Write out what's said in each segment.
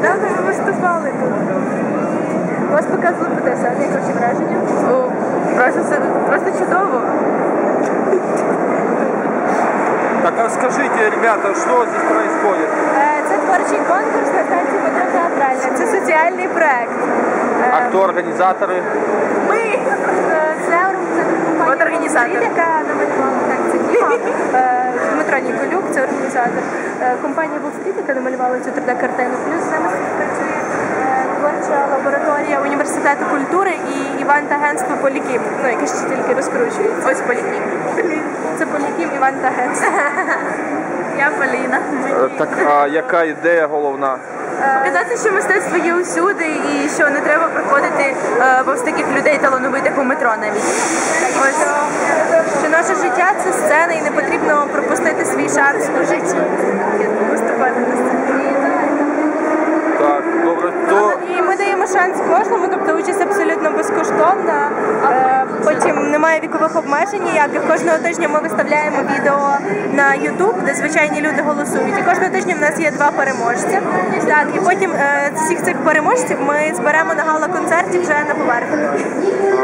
Нещодавно ми виступали тут. Вас показували по ТСН, як ваші враження? О, просто, це, просто чудово. Так а скажите, ребята, что здесь происходит? Е, Це творчий конкурс на станції метро театральна. Це соціальний проект. Е, А кто организаторы? Ми е, це компанія От організатор. «Волстріт», яка намалювала так, це Діма, е, Дмитро Ніколюк, це. Е, Компанія Волстріт, яка намалювала цю 3D-картину. Плюс з нами співпрацює е, творча лабораторія університету культури і Іван та агентство Полікім, ну яке ще тільки розкручується. Ось Полікім. Це Полікім, Іван та агентство. Я Поліна. Е, Так, а яка ідея головна? Показати, що мистецтво є усюди і що не треба приходити повз таких людей талановитих у метро навіть. Ось. Наше життя це сцена і не потрібно пропустити свій шанс у житті. Виступати на сцені. Так, добре, то І ми даємо шанс кожному, тобто участь абсолютно безкоштовна Е, Потім немає вікових обмежень ніяких. Кожного тижня ми виставляємо відео на YouTube, де звичайні люди голосують. І кожного тижня в нас є два переможці. Так, і потім е, всіх цих переможців ми зберемо на гала-концерті вже на поверхні.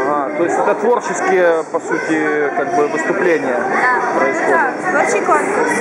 ага, то есть это творческие, по сути, как бы выступления происходят. Так, творчий конкурс.